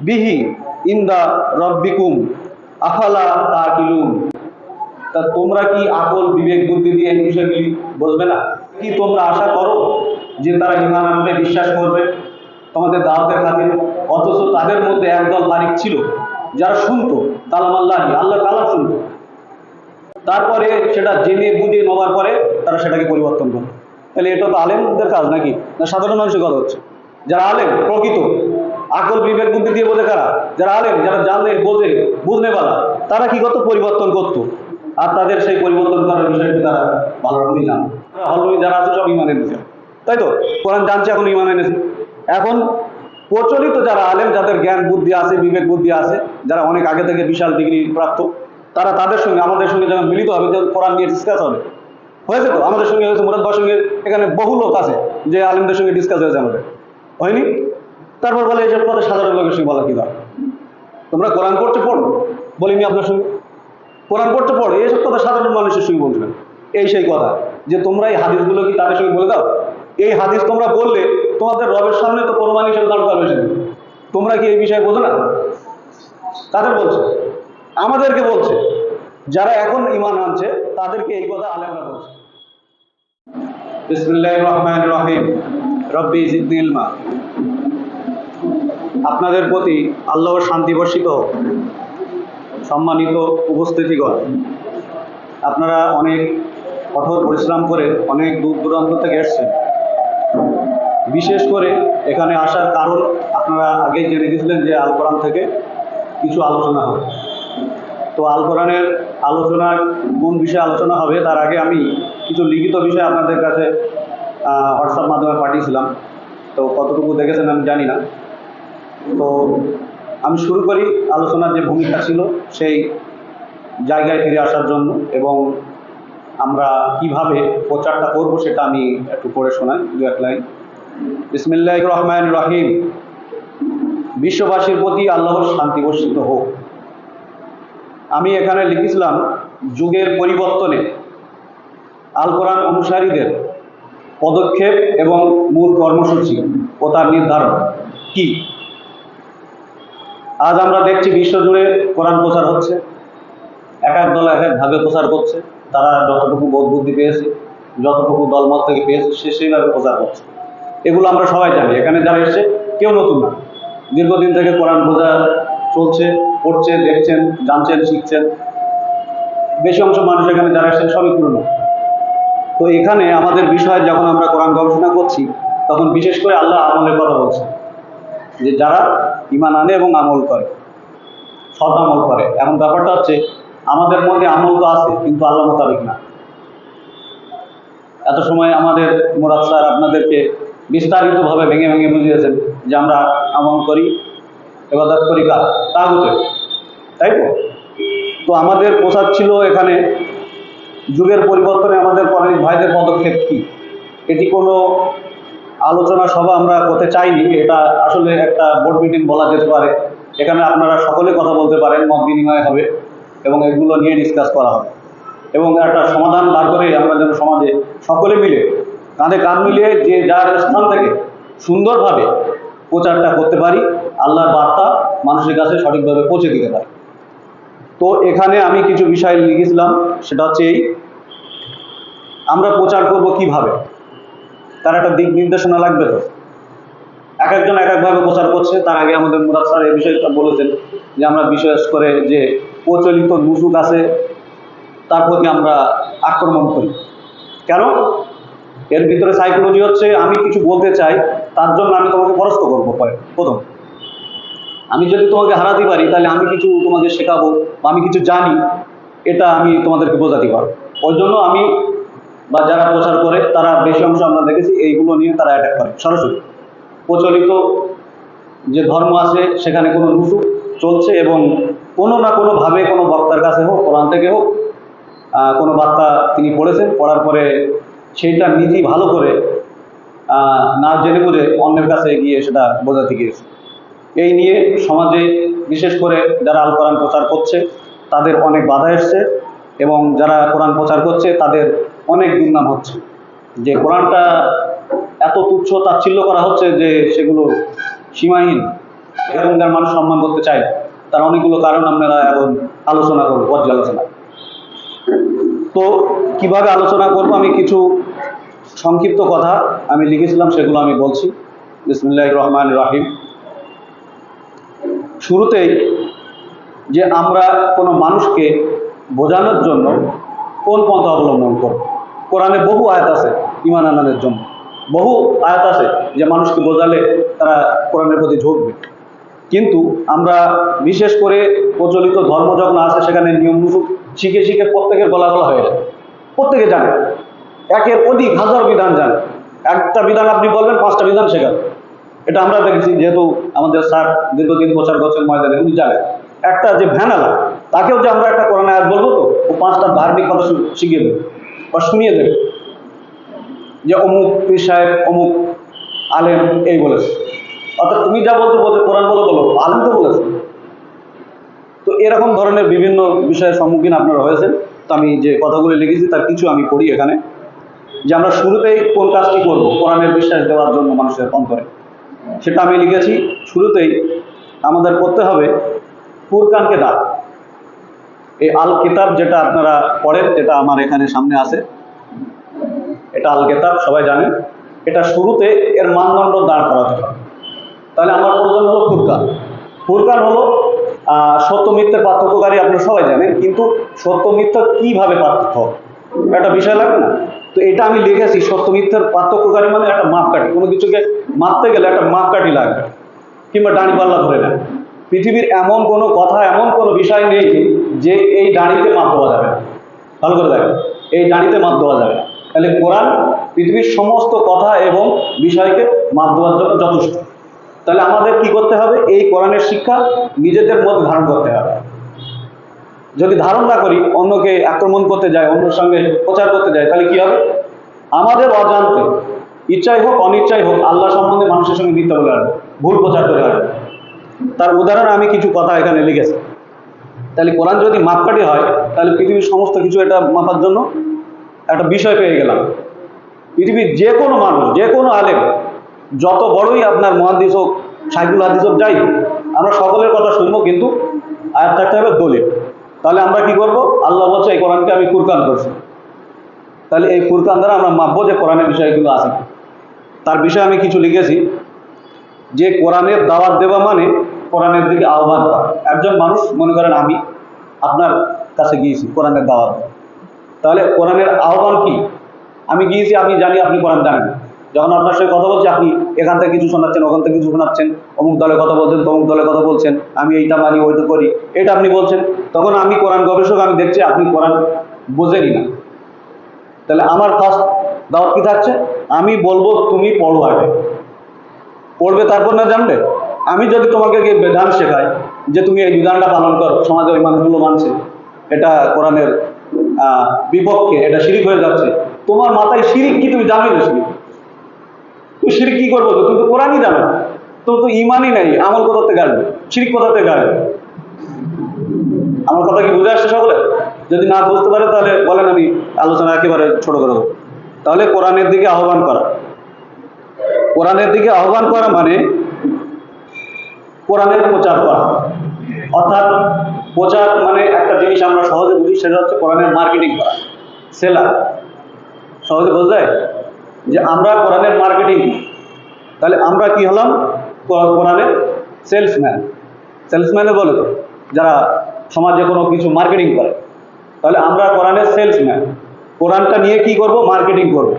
বিহি ইন্দা রব্বিকুম, আফালা তাকিলুন। তা তোমরা কি আকল, বিবেক, বুদ্ধি দিয়ে এই বিষয়গুলি বলবে না? কি তোমরা আশা করো যে তারা ইমান আনবে, বিশ্বাস করবে? তোমাদের দাওয়াতের খাতির। অথচ তাদের মধ্যে একদল তারিখ ছিল, যারা শুনতো কালাম আল্লাহি আল্লাহ কালাম শুনতো। তারপরে সেটা জেনে বুঝে নেওয়ার পরে তারা সেটাকে পরিবর্তন করে তাহলে এটা তো আলেমদের কাজ নাকি? না সাধারণ মানুষের কথা হচ্ছে? যারা আলেম, প্রকৃত আকল বিবেক বুদ্ধি দিয়ে বোঝে কারা? যারা আলেম, যারা জানলে, বোঝে বুঝনে পারা তারা কি করতো পরিবর্তন করতো? আর তাদের সেই পরিবর্তন করার বিষয়টি তারা ভালো রকমই জানে যারা আছে সব ইমান এনেছে। তাই তো? কোরআন জানছে, এখন ইমান এনেছে। এখন প্রচলিত যারা আলেম, যাদের জ্ঞান বুদ্ধি আছে, বিবেক বুদ্ধি আছে, যারা অনেক আগে থেকে বিশাল ডিগ্রি প্রাপ্ত, তারা তাদের সঙ্গে, আমাদের সঙ্গে যখন মিলিত হবে, যখন কোরআন নিয়ে ডিসকাস হবে। হয়েছে তো? আমাদের সঙ্গে হয়েছে মুরাদ সঙ্গে, এখানে বহু লোক আছে যে আলেমদের সঙ্গে ডিসকাস হয়েছে আমাদের। হয়নি? তারপর বলে এসব কথা সাধারণ লোকের সঙ্গে বলা কি দরকার তোমরা কোরআন করতে পড়ো? বলিনি আপনার সঙ্গে। কোরআন করতে পড়ো? এইসব কথা সাধারণ মানুষের সঙ্গে বলবেন এই সেই কথা যে, তোমরা এই হাদিসগুলো কি তাদের সঙ্গে বলে দাও? এই হাদিস তোমরা বললে তোমাদের রবের সামনে তো প্রমাণ হিসেবে দাঁড় করবে তোমরা কি এই বিষয়ে বোঝো না? তাদের বলছে। আমাদেরকে বলছে। যারা এখন ইমান আনছে, তাদেরকে এই কথা আলেমরা বলছে। বিসমিল্লাহ রহমান রহিম। রব্বি জিদ্দি ইলমা। আপনাদের প্রতি আল্লাহ শান্তি বর্ষিত সম্মানিত উপস্থিতিগণ। আপনারা অনেক কঠোর পরিশ্রম করে অনেক দূর দূরান্ত থেকে এসছেন। বিশেষ করে এখানে আসার কারণ আপনারা আগেই জেনে গেছিলেন যে আল কোরআন থেকে কিছু আলোচনা হবে। তো আল কোরআনের আলোচনার কোন বিষয়ে আলোচনা হবে তার আগে আমি কিছু লিখিত বিষয় আপনাদের কাছে হোয়াটসঅ্যাপ মাধ্যমে পাঠিয়েছিলাম। তো কতটুকু দেখেছেন আমি জানি না। তো আমি শুরু করি আলোচনার যে ভূমিকা ছিল সেই জায়গায় ফিরে আসার জন্য এবং আমরা কীভাবে প্রচারটা করব সেটা আমি একটু পড়ে শোনাই, দু এক লাইন। বিসমিল্লাহ রহমান রহিম। বিশ্ববাসীর প্রতি আল্লাহর শান্তি বর্ষিত হোক। আমি এখানে লিখেছিলাম, যুগের পরিবর্তনে আল কোরআন অনুসারীদের পদক্ষেপ এবং মূল কর্মসূচি ও তার নির্ধারণ কি? আজ আমরা দেখছি বিশ্বজুড়ে কোরআন প্রচার হচ্ছে। এক এক দল এক এক ভাবে প্রচার করছে। তারা যতটুকু বোধ বুদ্ধি পেয়েছে, যতটুকু দলমত থেকে পেয়েছে, সে সেইভাবে প্রচার করছে। এগুলো আমরা সবাই জানি। এখানে যারা এসছে, কেউ নতুন না। দীর্ঘদিন থেকে কোরআন প্রচার চলছে পড়ছে দেখছেন, জানছেন, শিখছেন। বেশি অংশ মানুষ এখানে যারা এসছেন, সবই পুরনো। তো এখানে আমাদের বিষয়ে যখন আমরা কোরআন গবেষণা করছি, তখন বিশেষ করে আল্লাহ আমলের কথা বলছে যে যারা ইমান আনে এবং আমল করে। সৎ আমল করে। এখন ব্যাপারটা হচ্ছে, আমাদের মধ্যে আমল তো আছে, কিন্তু আল্লাহ মোতাবেক না। এত সময় আমাদের মোরাদ স্যার আপনাদেরকে বিস্তারিতভাবে ভেঙে ভেঙে বুঝিয়েছেন যে আমরা আমল করি, এবাদত করি কার? তাগুতে তাই তো? তো আমাদের প্রসাদ ছিল এখানে। যুগের পরিবর্তনে আমাদের পরাণিক ভাইদের পদক্ষেপ কী? এটি কোনো আলোচনা সভা আমরা করতে চাইনি, এটা আসলে একটা বোর্ড মিটিং বলা যেতে পারে। এখানে আপনারা সকলে কথা বলতে পারেন, মত বিনিময় হবে এবং এগুলো নিয়ে ডিসকাস করা হবে। এবং একটা সমাধান বার করে আমরা যেন সমাজে সকলে মিলে, কাঁধে কাঁধ মিলিয়ে যে যার স্থান থেকে সুন্দরভাবে প্রচারটা করতে পারি, আল্লাহর বার্তা মানুষের কাছে সঠিকভাবে পৌঁছে দিতে পারি। তো এখানে আমি কিছু বিষয় লিখেছিলাম, সেটা হচ্ছে এই, আমরা প্রচার করব কীভাবে? তার একটা দিক নির্দেশনা লাগবে তো? এক একজন এক একভাবে প্রচার করছে। তার আগে আমাদের মুরাদ স্যার এই বিষয়টা বলেছেন যে আমরা বিশেষ করে যে প্রচলিত নুসুক আছে, তার প্রতি আমরা আক্রমণ করি। কেন? এর ভিতরে সাইকোলজি হচ্ছে, আমি কিছু বলতে চাই, তার জন্য আমি তোমাকে পরাস্ত করব পরে। প্রথম, আমি যদি তোমাকে হারাতে পারি, তাহলে আমি কিছু তোমাকে শেখাবো বা আমি কিছু জানি, এটা আমি তোমাদেরকে বোঝাতে পারব। ওই জন্য আমি বা যারা প্রচার করে, তারা বেশি অংশ আমরা দেখেছি, এইগুলো নিয়ে তারা অ্যাটাক করে, সরাসরি। প্রচলিত যে ধর্ম আছে, সেখানে কোনো নুসুক চলছে এবং কোনো না কোনোভাবে কোনো বক্তার কাছে হোক, কোরআন থেকে হোক কোনো বার্তা তিনি পড়েছেন, পড়ার পরে সেইটা নীতি ভালো করে না জেনে বুঝে অন্যের কাছে গিয়ে সেটা বোঝাতে গিয়েছে। এই নিয়ে সমাজে বিশেষ করে যারা আল কোরআন প্রচার করছে, তাদের অনেক বাধা এসছে এবং যারা কোরআন প্রচার করছে, তাদের অনেক দুর্নাম হচ্ছে। যে কোরআনটা এত তুচ্ছ তাচ্ছিল্য করা হচ্ছে যে সেগুলো সীমাহীন। এখনকার মানুষ সম্মান করতে চায়। তার অনেকগুলো কারণ আপনারা এখন আলোচনা করব, পর্যালোচনা। তো কীভাবে আলোচনা করব আমি কিছু সংক্ষিপ্ত কথা আমি লিখেছিলাম, সেগুলো আমি বলছি। বিসমুল্লাহ রহমান রাহিম। শুরুতেই যে আমরা কোনো মানুষকে বোঝানোর জন্য কোন পন্থা অবলম্বন করব? কোরআনে বহু আয়াত আছে ইমান আনানের জন্য। বহু আয়াত আছে যে মানুষকে বোঝালে তারা কোরআনের প্রতি ঝুঁকবে। কিন্তু আমরা বিশেষ করে প্রচলিত ধর্ম যখন আছে, সেখানে নিয়ম শিখে শিখে প্রত্যেকের গলা গলা হয়ে যায়। প্রত্যেকে জানে। একের অধিক হাজার বিধান জানে। একটা বিধান আপনি বলবেন, পাঁচটা বিধান শেখাবেন এটা আমরা দেখেছি যেহেতু আমাদের স্যার দীর্ঘদিন প্রচার করছেন ময়দানে উনি জানেন। একটা যে ভ্যানালা তাকেও যে আমরা একটা কোরআন আয়াত বলব তো, ও পাঁচটা ধার্মিক কথা শিখিয়ে দেবে। বা শুনিয়ে দেবে। যে অমুক পীর সাহেব, অমুক আলেম এই বলেছে। অর্থাৎ তুমি যা বলছো বলছো কোরআন বলো বলো। আলেম তো বলেছে। তো এরকম ধরনের বিভিন্ন বিষয়ের সম্মুখীন আপনারা হয়েছেন। তো আমি যে কথাগুলি লিখেছি, তার কিছু আমি পড়ি এখানে। যে আমরা শুরুতেই কোন কাজটি করব, কোরআনের বিশ্বাস দেওয়ার জন্য মানুষের অন্তরে। সেটা আমি লিখেছি। শুরুতেই আমাদের করতে হবে ফুরকানকে ডাক এই আল কিতাব যেটা আপনারা পড়েন, যেটা আমার এখানে সামনে আছে, এটা আল কিতাব সবাই জানেন। এটা শুরুতে এর মানদণ্ড দাঁড় করাতে হবে। তাহলে আমার প্রয়োজন হলো ফুরকান। ফুরকান হলো সত্য মিথ্যের পার্থক্যকারী আপনারা সবাই জানেন, কিন্তু সত্য মিথ্যা কীভাবে পার্থক্য একটা বিষয় লাগবে না? তো এটা আমি লিখেছি, সত্য মিথ্যের পার্থক্যকারী মানে একটা মাপকাঠি। কোনো কিছুকে মাপতে গেলে একটা মাপকাঠি লাগবে, কিংবা ডাঁড়ি পাল্লা ধরে নেয়। পৃথিবীর এমন কোনো কথা, এমন কোনো বিষয় নেই যে এই ডাঁড়িতে মাপ দেওয়া যাবে ভালো করে দেখেন এই ডাঁড়িতে মাপ দেওয়া যাবে তাহলে কোরআন পৃথিবীর সমস্ত কথা এবং বিষয়কে মাপ দেওয়ার জন্য যথেষ্ট। তাহলে আমাদের কি করতে হবে? এই কোরআনের শিক্ষা নিজেদের মধ্যে ধারণ করতে হবে। যদি ধারণ না করি, অন্যকে আক্রমণ করতে যায়, অন্যের সঙ্গে প্রচার করতে যায়, তাহলে কি হবে? আমাদের অজান্তে, ইচ্ছাই হোক, অনিচ্ছাই হোক, আল্লাহ সম্বন্ধে মানুষের সঙ্গে মিথ্যা বলে ভুল প্রচার করে আসবে তার উদাহরণ আমি কিছু কথা এখানে লিখেছি। তাহলে কোরআন যদি মাপকাঠি হয়, তাহলে পৃথিবীর সমস্ত কিছু এটা মাপার জন্য একটা বিষয় পেয়ে গেলাম। পৃথিবীর যে কোনো মানুষ, যে কোনো আলেম, যত বড়ই আপনার মহাদিস হোক সাইকুল হাদিস হোক, যাই আমরা সকলের কথা শুনব, কিন্তু আয়াত থাকতে হবে দলিল। তাহলে আমরা কি করব? আল্লাহ বলছে, এই কোরআনকে আমি কুরকান করছি। তাহলে এই কুরকান দ্বারা আমরা মাপবো যে কোরআনের বিষয়গুলো আছে তার বিষয়ে আমি কিছু লিখেছি যে কোরআনের দাওয়াত দেওয়া মানে কোরআনের দিকে আহ্বান করা। একজন মানুষ, মনে করেন আমি, আপনার কাছে গিয়েছি কোরআনের দাওয়াত। তাহলে কোরআনের আহ্বান কি? আমি গিয়েছি, আমি জানি আপনি কোরআন জানেন। যখন আপনার সঙ্গে কথা বলছি, আপনি এখান থেকে কিছু শোনাচ্ছেন, ওখান থেকে কিছু শোনাচ্ছেন, অমুক দলে কথা বলছেন, তমুক দলে কথা বলছেন, আমি এইটা মানি, ওইটা করি, এটা আপনি বলছেন, তখন আমি কোরআন গবেষক, আমি দেখছি আপনি কোরআন বোঝেনই না তাহলে আমার ফার্স্ট দাওয়াত কি থাকছে? আমি বলব, তুমি পড়ো আগে। পড়বে তারপর না জানবে আমি যদি তোমাকে গিয়ে বিধান শেখাই যে তুমি এই বিধানটা পালন করো, সমাজে ওই মানুষগুলো মানছে এটা কোরআনের বিপক্ষে এটা শিরিক হয়ে যাচ্ছে, তোমার মাথায় শিরিক কি তুমি জানোই না শিরিক? তুমি শিরিক কি করব? তুমি তো কোরআনই জানো। না। তোমার তো ইমানই নাই, আমল কোথা থেকে আসবে শিরিক কোথা থেকে আসবে আমার কথা কি বুঝে আসছে সকলে? যদি না বুঝতে পারে তাহলে বলেন আমি আলোচনা একেবারে ছোট করে তাহলে কোরআনের দিকে আহ্বান করা। কোরআনের দিকে আহ্বান করা মানে কোরআনের প্রচার করা। অর্থাৎ প্রচার মানে একটা জিনিস আমরা সহজে বুঝি, সেটা হচ্ছে কোরআনের মার্কেটিং করা। সেলার সহজে বোঝা যায়? যে আমরা কোরআনের মার্কেটিং তাহলে আমরা কি হলাম? কোরআনের সেলসম্যান। সেলসম্যানে বলে তো, যারা সমাজে কোনো কিছু মার্কেটিং করে। তাহলে আমরা কোরআনের সেলসম্যান। কোরআনটা নিয়ে কি করব? মার্কেটিং করব।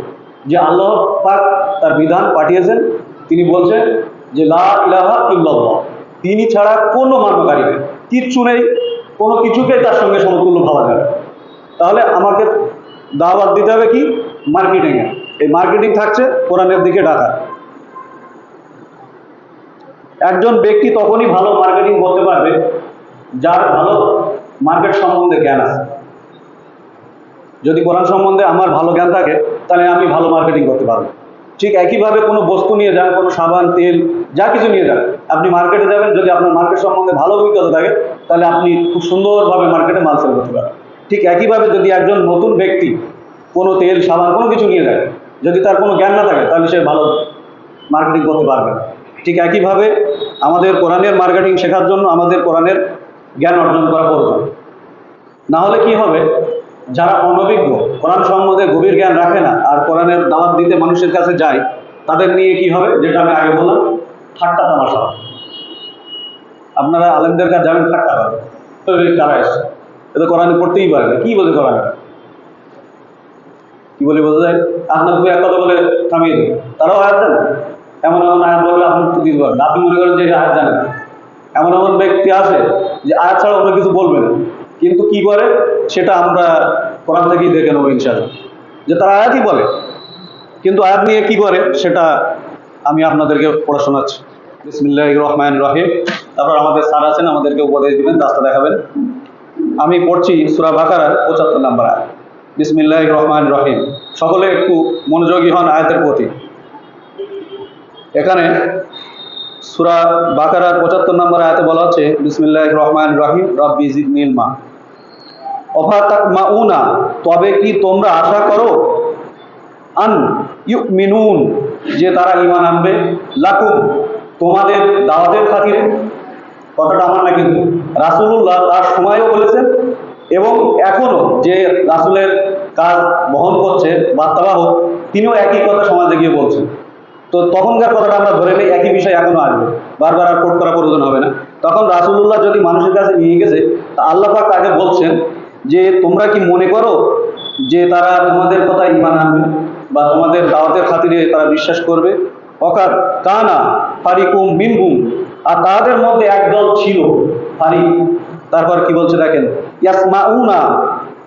যে আল্লাহ পাক তার বিধান পাঠিয়েছেন। তিনি বলছেন যে লা ইলাহা ইল্লাল্লাহ। তিনি ছাড়া কোনো মান্যকারী নেই। কিচ্ছু নেই, কোনো কিছুকে তার সঙ্গে সমতুল্য ভাবা যাবে তাহলে আমাকে দাওয়াত দিতে হবে কি? মার্কেটিংয়ে। এই মার্কেটিং থাকছে কোরআনের দিকে ডাকা। একজন ব্যক্তি তখনই ভালো মার্কেটিং করতে পারবে, যার ভালো মার্কেট সম্বন্ধে জ্ঞান আছে। যদি কোরআন সম্বন্ধে আমার ভালো জ্ঞান থাকে, তাহলে আমি ভালো মার্কেটিং করতে পারব। ঠিক একইভাবে কোনো বস্তু নিয়ে যান, কোনো সাবান, তেল, যা কিছু নিয়ে যান। আপনি মার্কেটে যাবেন, যদি আপনার মার্কেট সম্বন্ধে ভালো অভিজ্ঞতা থাকে, তাহলে আপনি খুব সুন্দরভাবে মার্কেটে মাল সেল করতে পারেন। ঠিক একইভাবে যদি একজন নতুন ব্যক্তি কোনো তেল, সাবান, কোনো কিছু নিয়ে যায়, যদি তার কোনো জ্ঞান না থাকে, তাহলে সে ভালো মার্কেটিং করতে পারবে না। ঠিক একইভাবে আমাদের কোরআনের মার্কেটিং শেখার জন্য আমাদের কোরআনের জ্ঞান অর্জন করা প্রয়োজন। না হলে কি হবে? যারা অনভিজ্ঞ, কোরআন সম্বন্ধে গভীর জ্ঞান রাখে না আর কোরআনের দাওয়াত দিতে মানুষের কাছে যায়, তাদের নিয়ে কি হবে, যেটা আমি আগে বললাম? ঠাট্টা তামাশা। আপনারা আলেমদের কাছে যাবেন, ঠাট্টা হবে। তো এই কারা এসছে? এটা কোরআনে পড়তেই পারে না। কি বলে কোরআনে? কি বলে বোঝা যায়? আপনার দু এক কথা বলে থামিয়ে দিন তারাও আয়াত জানে। এমন এমন আয়াত বলবে আপনি তো দিতে পারবেন। আপনি মনে করেন যে আয়াত জানেন। এমন এমন ব্যক্তি আছে যে আয়াত ছাড়া অন্য কিছু বলবে না। কিন্তু কি করে? সেটা আমরা কোরআন থেকেই দেখে নেব ইনশাআল্লাহ। যে তারা আয়াতই বলে, কিন্তু আয়াত নিয়ে কি করে? সেটা আমি আপনাদেরকে পড়ে শোনাচ্ছি বিসমিল্লাহ রহমান রহিম। তারপর আমাদের স্যার আছেন, আমাদেরকে উপদেশ দিবেন রাস্তা দেখাবেন। আমি পড়ছি সুরা বাকারার পঁচাত্তর নাম্বার আয়াত। বিসমিল্লাহ রহমান রহিম। সকলে একটু মনোযোগী হন আয়াতের প্রতি। এখানে সুরা বাকারার পঁচাত্তর নম্বর আয়াতে বলা হচ্ছে বিসমিল্লাহ রহমান রহিম, রব্বি জিদনিল মা অফাতাক মাউনা তবে কি তোমরা আশা করো? আন ইউ মিনুন যে তারা ঈমান আনবে। লাকুম, তোমাদের দাওয়াতের খাতিরে। কথাটা আমার না কিন্তু। রাসূলুল্লাহ তার সময়ও বলেছেন এবং এখনও যে রাসূলের কাজ বহন করছে বার্তাবাহক তিনিও একই কথা সমাজে গিয়ে বলছেন। তো তখনকার কথাটা আমরা ধরে নিই, একই বিষয় এখনও আসবে। বারবার আর কোট করা প্রয়োজন হবে না। তখন রাসূলুল্লাহ যদি মানুষের কাছে নিয়ে গেছে, তা আল্লাহ পাক তাকে বলছেন যে তোমরা কি মনে করো যে তারা তোমাদের কথা ইমান আনবে বা তোমাদের দাওয়াতের খাতিরে তারা বিশ্বাস করবে? অকার কানা ফারিকুম মিনহুম, আর তাদের মধ্যে একদল ছিল ফারিক। তারপর কি বলছে দেখেন? ইয়াসমাউনা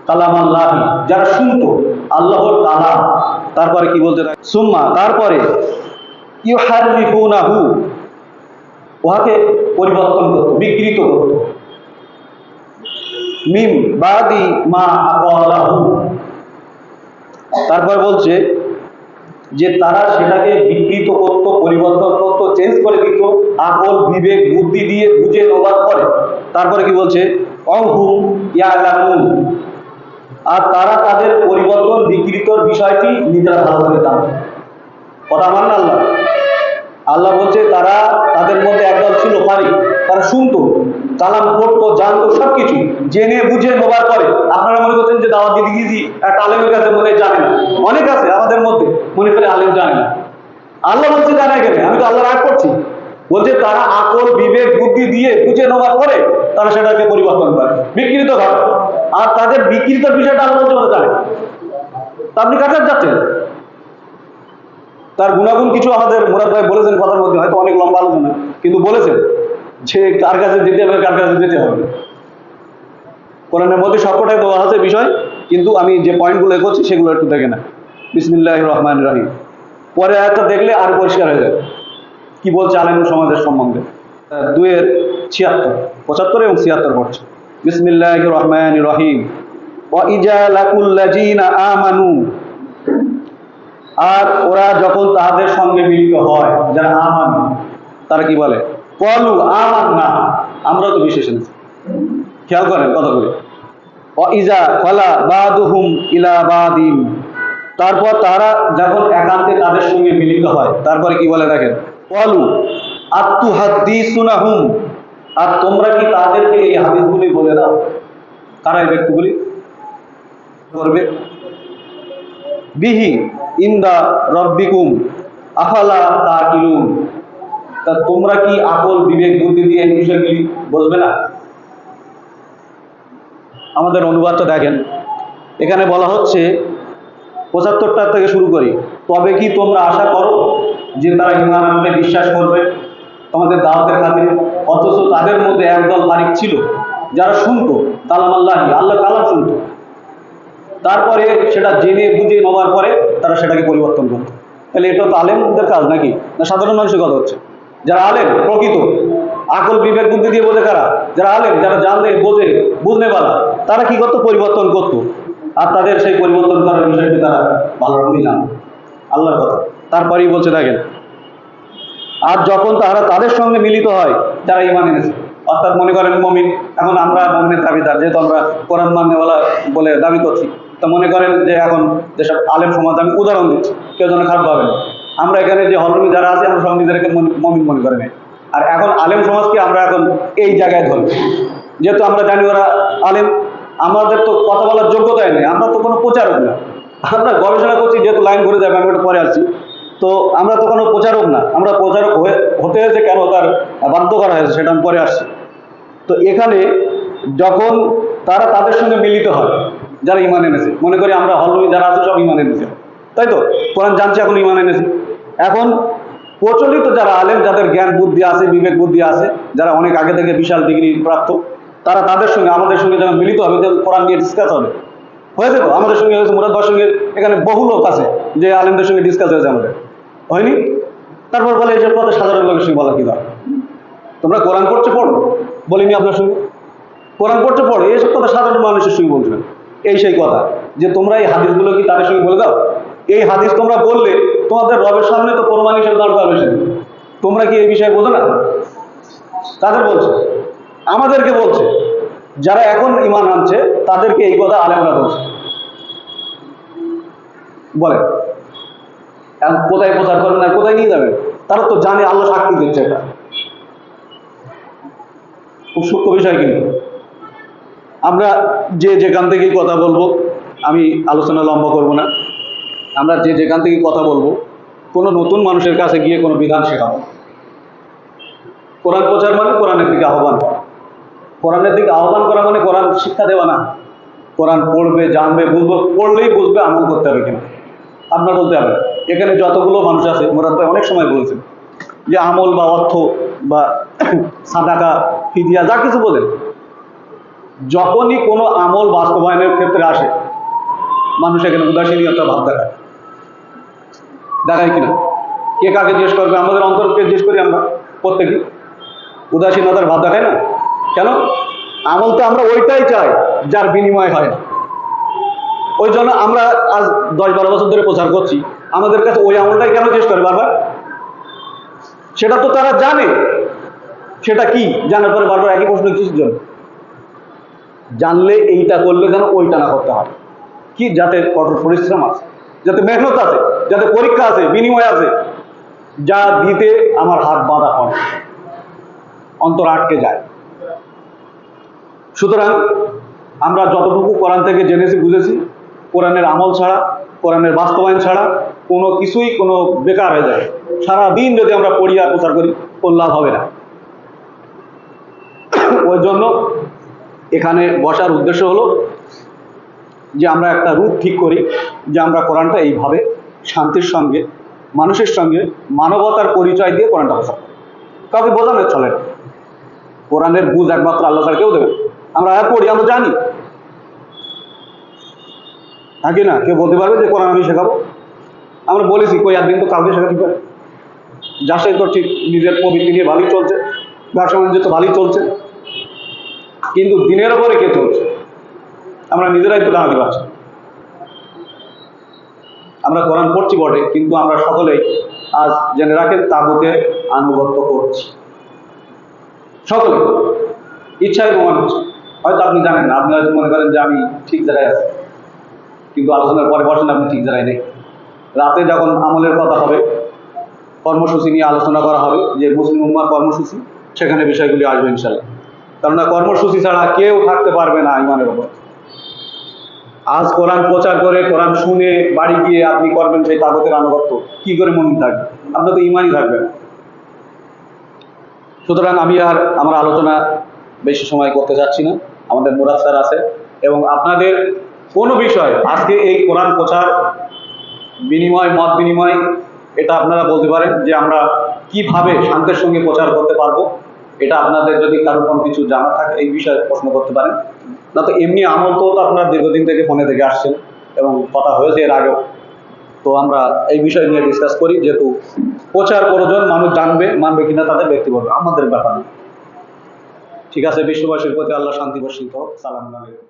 কালাম আল্লাহ যারা শুনতো আল্লাহর কালাম। তারপরে কি বলতে দেখেন? সুম্মা, তারপরে ইউহারিফুনাহু, উহাকে পরিবর্তন করতো, বিকৃত করতো। মিম বাদি মা তারপর বলছে যে তারা সেটাকে বিকৃত করত, পরিবর্তন করত চেঞ্জ করে দিত, আকল, বিবেক, বুদ্ধি দিয়ে বুঝে নোবাদ করে। তারপরে কি বলছে? অহু ইয়ালামুন। আর তারা তাদের পরিবর্তন বিকৃতর বিষয়টি নিজেরা ভালো করে জানতো কথা না আল্লাহ? আল্লাহ বলছে, তারা তাদের মধ্যে একদল ছিল পারি তারা শুনতো, কালাম পড়তো জানতো সবকিছু, জেনে বুঝে নোবার পরে আপনারা মনে করছেন যে দাওয়াত দিদি গিয়েছি একটা আলেমের কাছে মনে জানে না। অনেক আছে আমাদের মধ্যে মনে করে আলেম জানে না। আল্লাহ বলছে, জানে কেন? আমি তো আল্লাহ রাগ করছি। বলছে, তারা আকল, বিবেক, বুদ্ধি দিয়ে বুঝে নেওয়ার পরে তারা সেটাকে পরিবর্তন করে। বিকৃত করে আর তাদের বিকৃত বিষয়টা আল্লাহ বলতে জানে। তা আপনি কাছে যাচ্ছেন? তার গুণাগুণ কিছু আমাদের মুরাদ ভাই বলেছেন কথার মধ্যে, হয়তো অনেক লম্বা আলোচনা, কিন্তু বলেছেন যে কার কাছে যেতে হবে, কার কাছে যেতে হবে। কোরআনের মধ্যে সবকটাই দেওয়া আছে বিষয়, কিন্তু আমি যে পয়েন্টগুলো এগোচ্ছি সেগুলো একটু দেখে না বিসমিল্লাহ রহমান রাহিম। পরে একটা দেখলে আর পরিষ্কার হয়ে যাবে। কি বলছে আলেম সমাজের সম্বন্ধে? দুয়ের ছিয়াত্তর, পঁচাত্তর এবং ছিয়াত্তর পড়ছে। বিসমিল্লাহ রহমান রহিম। ওয়াইজা লাকুল্লাজিনা আমানু আর ওরা যখন তাদের সঙ্গে মিলিত হয়, যারা আমান, তারা কি বলে? কলু আমান না আমরা তো বিশেষ এনেছি খেয়াল করেন কথা বলি ইজা ফলা বাদুহুম ইলা বাদিন। তারপর তারা যখন একান্তে তাদের সঙ্গে মিলিত হয়, তারপরে কি বলে দেখেন? কলু আত্মু হাদিসুনাহুম আর তোমরা কি তাদেরকে এই হাদিসগুলি বলে দাও? কারা এই ব্যক্তিগুলি? করবে? বিহি। ইন্দা রব্বিকুম, আফালা তাকিলুন। তা তোমরা কি আকল, বিবেক, বুদ্ধি দিয়ে বিষয়গুলি বলবে না? আমাদের অনুবাদটা দেখেন, এখানে বলা হচ্ছে পঁচাত্তরটা থেকে শুরু করি। তবে কি তোমরা আশা করো যে তারা ইমান আনবে, বিশ্বাস করবে? তোমাদের দাওয়াতের খাতিরে। অথচ তাদের মধ্যে একদল তারিখ ছিল, যারা শুনতো, কালাম আল্লাহি আল্লাহ কালাম শুনতো। তারপরে সেটা জেনে বুঝে নেওয়ার পরে তারা সেটাকে পরিবর্তন করতো তাহলে এটা তো আলেমদের কাজ নাকি? না, সাধারণ মানুষের কথা হচ্ছে। যারা আলেম, প্রকৃত। আকল বিবেক বুদ্ধি দিয়ে বোঝে কারা? যারা আলেম, যারা জানলে, বোঝে, বুঝনে পারা তারা কি করতো? পরিবর্তন করতো। আর তাদের সেই পরিবর্তন করার বিষয়টি তারা ভালো রকমই জানো। আল্লাহর কথা। তারপরেই বলছে, দেখেন, আর যখন তারা তাদের সঙ্গে মিলিত হয়, যারা ইমান এনেছে, অর্থাৎ মনে করেন মমিন, এখন আমরা মমিনের দাবিদার, যেহেতু আমরা কোরআন মান্যওয়ালা বলে দাবি করছি তো মনে করেন যে এখন যেসব আলেম সমাজ, আমি উদাহরণ দিচ্ছি, কেউ যেন খারাপ পাবে না। আমরা এখানে যে হলরুমে যারা আছে, আমরা সব নিজেদেরকে মমিন মনে করেন আর এখন আলেম সমাজকে আমরা এখন এই জায়গায় ধরি। যেহেতু আমরা জানি ওরা আলেম, আমাদের তো কথা বলার যোগ্যতাই নেই, আমরা তো কোনো প্রচারক না। আমরা গবেষণা করছি, যেহেতু লাইন ঘুরে যাবে, আমি একটু পরে আসছি। তো আমরা তো কোনো প্রচারক না, আমরা প্রচারক হয়ে, হতে হয়েছে কেন? তার বাধ্য করা হয়েছে, সেটা আমি পরে আসছি। তো এখানে যখন তারা তাদের সঙ্গে মিলিত হয় যারা ইমান এনেছে। মনে করি আমরা হলরুমে যারা আছে সব ইমান এনেছে। তাই তো? কোরআন জানছে, এখন ইমান এনেছে। এখন প্রচলিত যারা আলেম, যাদের জ্ঞান বুদ্ধি আছে, বিবেক বুদ্ধি আছে, যারা অনেক আগে থেকে বিশাল ডিগ্রি প্রাপ্ত, তারা তাদের সঙ্গে, আমাদের সঙ্গে যখন মিলিত হবে কোরআন নিয়ে ডিসকাস হবে। হয়েছে তো? আমাদের সঙ্গে হয়েছে মুরাদবার সঙ্গে এখানে বহু লোক আছে, যে আলেমদের সঙ্গে ডিসকাস হয়েছে আমাদের। হয়নি? তারপর বলে এসব কথা সাধারণ লোকের সঙ্গে বলা কি দরকার? তোমরা কোরআন পড়ছে, পড়ো। বলিনি আপনার সঙ্গে? কোরআন পড়ছে, পড়ো। এইসব কথা সাধারণ মানুষের সঙ্গে বলবে এই সেই কথা, যে তোমরা এই হাদিসগুলো কি তাদের সঙ্গে বলে দাও? এই হাদিস তোমরা বললে, তোমাদের রবের সামনে তো প্রমাণ হিসেবে দাঁড় করবে তোমরা কি এই বিষয়ে বোঝো না? তাদের বলছে? আমাদেরকে বলছে। যারা এখন ইমান আনছে, তাদেরকে এই কথা আলেমরা বলছে। বলে। কোথায় প্রচার করবেন আর কোথায় নিয়ে যাবেন তারা তো জানে, আল্লাহ সাক্ষী দিচ্ছে এটা। খুব সূক্ষ্ম বিষয় কিন্তু। আমরা যে যেখান থেকেই কথা বলব, আমি আলোচনা লম্বা করব না। আমরা যে যেখান থেকে কথা বলব, কোনো নতুন মানুষের কাছে গিয়ে কোনো বিধান শেখাবো। কোরআন প্রচার মানে কোরআনের দিকে আহ্বান করা। কোরআনের দিকে আহ্বান করা মানে কোরআন শিক্ষা দেওয়া না। কোরআন পড়বে, জানবে, বুঝবে, পড়লেই বুঝবে, আমল করতে হবে কিনা আপনার বলতে হবে, এখানে যতগুলো মানুষ আছে মোরাদ ভাই অনেক সময় বলেছেন যে আমল বা অর্থ বা সাদাকা, ফিদিয়া, যা কিছু বলেন যখনই কোনো আমল বাস্তবায়নের ক্ষেত্রে আসে, মানুষ এখানে উদাসীনীয়তা ভাব দেখায় দেখায় কিনা? কে কাকে জিজ্ঞেস করবে? আমাদের অন্তরকে জিজ্ঞেস করি আমরা প্রত্যেকে উদাসীনতার ভাব দেখায় না? কেন? আমল তো আমরা ওইটাই চাই, যার বিনিময় হয় না। ওই জন্য আমরা আজ দশ বারো বছর ধরে প্রচার করছি, আমাদের কাছে ওই আমলটাই কেন জিজ্ঞেস করে বারবার? সেটা তো তারা জানে। সেটা কি? জানার পরে বারবার একই প্রশ্ন কিসের জন্য জানলে এইটা করলে যেন ওইটা না করতে হবে কি যাতে কঠোর পরিশ্রম আছে, যাতে মেহনত আছে, যাতে পরীক্ষা আছে, বিনিময় আছে, যা দিতে আমার হাত বাঁধা হয় অন্তর আটকে যায়। সুতরাং আমরা যতটুকু কোরআন থেকে জেনেছি, বুঝেছি, কোরআনের আমল ছাড়া, কোরআনের বাস্তবায়ন ছাড়া কোনো কিছুই কোনো বেকার হয়ে যায়। সারা দিন যদি আমরা পড়িয়া প্রচার করি কোনো লাভ হবে না। ওই জন্য এখানে বসার উদ্দেশ্য হলো যে আমরা একটা রূপ ঠিক করি, যে আমরা কোরআনটা এইভাবে শান্তির সঙ্গে, মানুষের সঙ্গে মানবতার পরিচয় দিয়ে কোরআনটা করি কাউকে বোঝানোর চলে না। কোরআনের বুঝ একমাত্র আল্লাহ তার কেউ দেবে আমরা আর পড়ি, আমরা জানি। থাকি না? কেউ বলতে পারবে যে কোরআন আমি শেখাবো? আমরা বলেছি, কই একদিন তো কাউকে শেখাতে পারে? যাচাই করছি, নিজের প্রবৃত্তি নিয়ে ভালোই চলছে। ব্যবসা বাণিজ্য তো ভালোই চলছে। কিন্তু দিনের ওপরে কে চলছে? আমরা নিজেরাই তো দাঁড়াতে পারছি আমরা কোরআন পড়ছি বটে, কিন্তু আমরা সকলেই আজ জেনে রাখেন তাগুতে আনুগত্য করছি। সকলে ইচ্ছায় প্রমাণ হচ্ছে হয়তো আপনি জানেন না আপনি হয়তো মনে করেন যে আমি ঠিক জায়গায় আছি। কিন্তু আলোচনার পরে বসেন, আপনি ঠিক জায়গায় নেই। রাতে যখন আমলের কথা হবে, কর্মসূচি নিয়ে আলোচনা করা হবে, যে মুসলিম উম্মার কর্মসূচি, সেখানে বিষয়গুলি আসবে ইনশাল্লাহ কেননা কর্মসূচি ছাড়া কেউ থাকতে পারবে না ইমানের ওপর আজ কোরআন প্রচার করে, কোরআন শুনে বাড়ি গিয়ে আপনি করবেন সেই তাগতের আনুগত্য, কি করে মনে থাকবে? আপনার তো ইমানই থাকবে সুতরাং আমি আর আমার আলোচনা বেশি সময় করতে যাচ্ছি না। আমাদের মুরাদ স্যার আছে। এবং আপনাদের কোনো বিষয়, আজকে এই কোরআন প্রচার বিনিময়, মত বিনিময়, এটা আপনারা বলতে পারেন যে আমরা কীভাবে শান্তের সঙ্গে প্রচার করতে পারব। এটা আপনাদের যদি কারও কোনো কিছু জানা থাকে, এই বিষয়ে প্রশ্ন করতে পারেন। না তো এমনি আমল তো আপনার দীর্ঘদিন থেকে ফোনে থেকে আসছেন এবং কথা হয়েছে এর আগেও। তো আমরা এই বিষয় নিয়ে ডিসকাস করি, যেহেতু প্রচার প্রয়োজন মানুষ জানবে, মানবে কিনা তাদের ব্যক্তিগত, আমাদের ব্যাপার ঠিক আছে, বিশ্ববাসীর প্রতি আল্লাহ শান্তি বর্ষিত সালাম আলাইকুম।